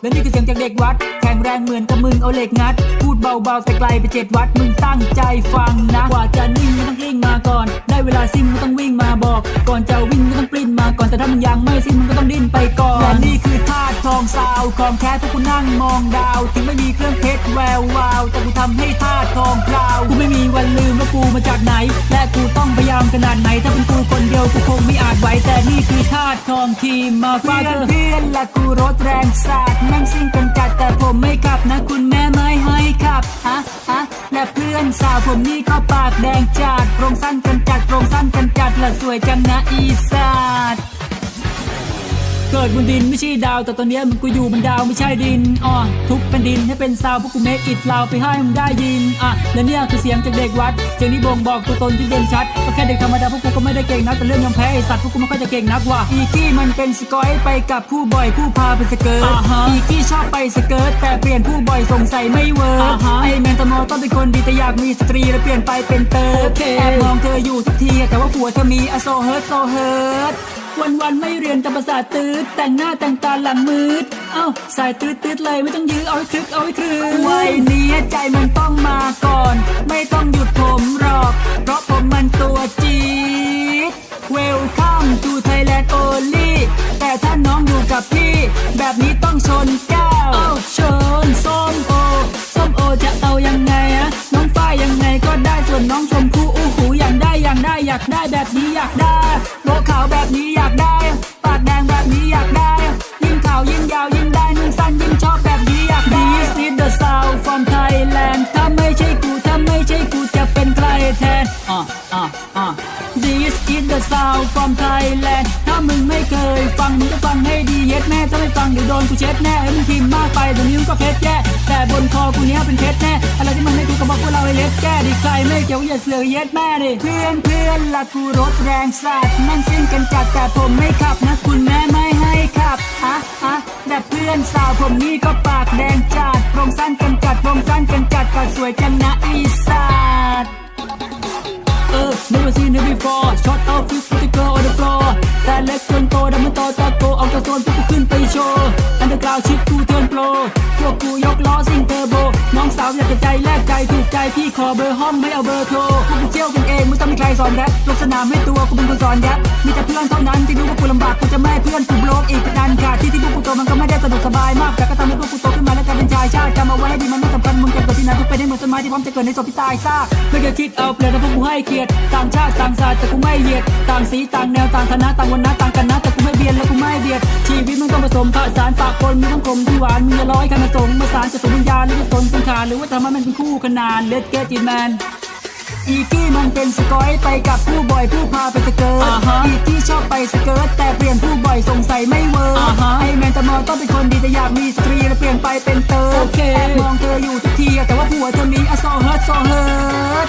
และนี่คือเสียงจากเด็กวัด แข็งแรงเหมือนกับมึงเอาเหล็กงัด พูดเบาๆแต่ไกลไปเจ็ดวัด มึงตั้งใจฟังนะ กว่าจะนิ่งมึงต้องกลิ้งมาก่อน ได้เวลาซิ่งมึงต้องวิ่งมาบอก ก่อนจะวิ่งมึงต้องปริ้นมาก่อน แต่ถ้ามึงยังไม่ซิ่งมึงก็ต้องดิ้นไปก่อนและนี่คือธาตุทองซาวของแท้พวกกูนั่งมองดาว ถึงไม่มีเครื่องเพชรแวววาว แต่กูทำให้ธาตุทองพราว กูไม่มีวันลืม กูมาจากไหน และกูต้องพยายามขนาดไหน ถ้าเป็นกูคนเดียวกูคงไม่อาจไหวแต่นี่คือธาตุทองทีมมาฟาเพื่อนเพื่อนและกูรถแรงสาดแม่งซิ่งกันจัดแต่ผมไม่ขับนะคุณแม่ไม่ให้ขับฮะฮะและเพื่อนสาวผมนี่ก็ปากแดงจัดโปรงสั้นกันจัดโปรงสั้นกันจัดและสวยจังนะอีสาน กิดบนดินไม่ใช่ดาว แต่ตอนเนี้ยมันกูอยู่บนดาวไม่ใช่ดินอ่อทุบเป็นดินให้เป็นซาวพวกกูเมคอิดลาวไปให้มึงได้ยินอะและเนี่ยคือเสียงจากเด็กวัดเสียงที่บ่งบอกตัวตนที่เด่นชัดก็แค่เด็กธรรมดาพวกกูก็ไม่ได้เก่งนักแต่เรื่องยอมแพ้ไอสัตว์พวกกูไม่ค่อยจะเก่งนักว่ะอีกี้มันเป็นสกอยไปกับผู้บ่อยผู้พาไปสเกิร์ตอีกี้ชอบไปสเกิร์ตแต่เปลี่ยนผู้บ่อยสงสัยไม่เวิร์กไอแมนตโมต้องเป็นคนดีแต่อยากมีสตรีแล้วเปลี่ยนไปเป็นเติร์ดแอบมองเธออยู่ทุกทีแต่ว่าผัวเธอมีอโซเฮิร์ตโซเฮิร์ต วันวันๆไม่เรียนกับภาษาทตืดแต่งหน้าแต่งตาหลังมืด เอ้าสายตืดตืดเลยไม่ต้องยื้อเอาให้คลึกเอาให้คลึกวัยนี้ใจมันต้องมาก่อน ไม่ต้องหยุดผมหรอก เพราะผมมันตัวจี๊ด Welcome to Thailand only แต่ถ้าน้องอยู่กับพี่ แบบนี้ต้องชนแก้วเอ้าชนส้มโอส้มโอจะเอายังไงอะน้องฝ้ายยังไงก็ได้ส่วนน้องชมพู่อู้หูอยากได้อยากได้อยากได้แบบนี้อยากได้ อะอะอะ This is the sound from Thailand ถ้ามึงไม่เคยฟังมึงก็ฟังให้ดีเย็ดแม่ถ้าไม่ฟังเดี๋ยวโดนกูเช็ดแน่ให้มึงพิมพ์มากไปเดี๋ยวนิ้วก็เพชรแย่แต่บนคอกูเนี้ยเป็นเพชรแน่อะไรที่มันไม่ถูกก็บอกพวกเราให้เล็ดแก้ดิใครไม่เกี่ยวอย่าเสือกเย็ดแม่ดิเพื่อนเพื่อนละกูรถแรงสัตว์นั่งซิ่งกันจัดแต่ผมไม่ขับนะคุณแม่ไม่ให้ขับอะอะแต่เพื่อนสาวผมนี่ก็ปากแดงจัดโปรงสั้นกันจัดโปรงสั้นกันจัดก็สวยจังนะ กูยกล้อซิ่งเทอร์โบ น้องสาวอยากจะใจแลกใจถูกใจพี่ขอเบอร์ห้องไม่เอาเบอร์โทรพวกกูเที่ยวกันเองไม่ต้องมีใครสอนแรปลงสนามให้ตัวกูเป็นคนสอนยับมีแต่เพื่อนเท่านั้นที่รู้ว่ากูลำบากกูจะไม่เพื่อนกูโบล็อกอีกเป็นอันค่ะที่ที่พวกกูโตมันก็ไม่ได้สะดวกสบายมากแต่ก็ทำให้พวกกูโตขึ้นมา มึงจะเกิดที่ไหนทุกเป็นให้เหมือนต้นไม้ที่พร้อมจะเกิดในศพที่ตายซากไม่เคยคิดเอาเปรียบแต่พวกกูให้เกียรติต่างชาติต่างศาสตร์แต่กูไม่เหยียดต่างสีต่างแนวต่างคณะต่างวันนะต่างกันนะแต่กูไม่เบียดและกูไม่เบียดชีวิตมึงต้องผสมผสานปากคนมีทั้งคมทั้งหวานมึงจะร้อยคำผสมผสานจะสมวิญญาณหรือจะสนสังขารหรือว่าทำให้มันเป็นคู่ขนาน Let's get it man อีกี้มันเป็นสกอยไปกับผู้บ่อยผู้พาไปสเกิร์ตอ่าฮะอีกี้ชอบไปสเกิร์ตแต่เปลี่ยนผู้บ่อยสงสัยไม่เวิร์กอ่าฮะไอแมนตะมอต้องเป็นคนดีแต่อยากมีสตรีแล้วเปลี่ยนไปเป็น แต่ว่าผัวเธอมีอโซเฮิร์ตโซเฮิร์ต